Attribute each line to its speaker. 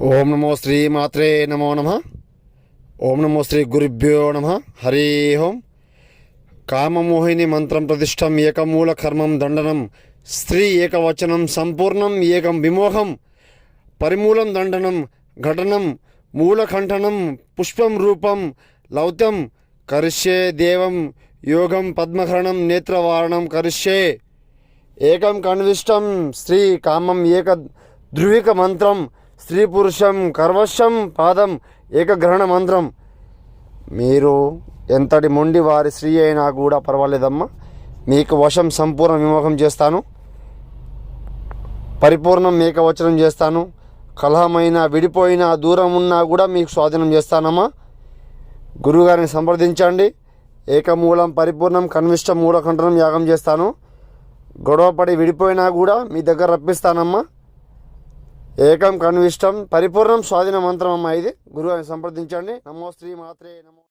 Speaker 1: ఓం నమో శ్రీ మాత్రే నమో నమ. ఓం నమో శ్రీ గురుభ్యో నమ. హరి ఓం. కామమోహిని మంత్రం ప్రతిష్టం ఏకమూల కర్మం దండనం. స్త్రీ ఏకవచనం సంపూర్ణం ఏకం విమోహం. పరిమూలం దండనం ఘటనం మూలకంఠనం పుష్పం రూపం లౌత్యం కరిష్యే దేవం యోగం పద్మహరణం నేత్రవారణం కరిష్యే. ఏకం కన్విష్టం స్త్రీ కామం ఏక ధ్రువిక మంత్రం స్త్రీ పురుషం కర్వశం పాదం ఏకగ్రహణ మంత్రం మీరు ఎంతటి మొండి వారి స్త్రీ అయినా కూడా పర్వాలేదమ్మా. మీకు వశం సంపూర్ణ విమోహం చేస్తాను. పరిపూర్ణం మేకవచనం చేస్తాను. కలహమైన విడిపోయిన దూరం ఉన్నా కూడా మీకు స్వాధీనం చేస్తానమ్మా. గురువుగారిని సంప్రదించండి. ఏకమూలం పరిపూర్ణం కన్విష్ట మూలఖండనం యాగం చేస్తాను. గొడవపడి విడిపోయినా కూడా మీ దగ్గర రప్పిస్తానమ్మా. ఏకం కన్విష్టం పరిపూర్ణం స్వాధీన మంత్రం అమ్మా ఇది గురువుని సంప్రదించండి. నమో శ్రీ మాత్రే నమో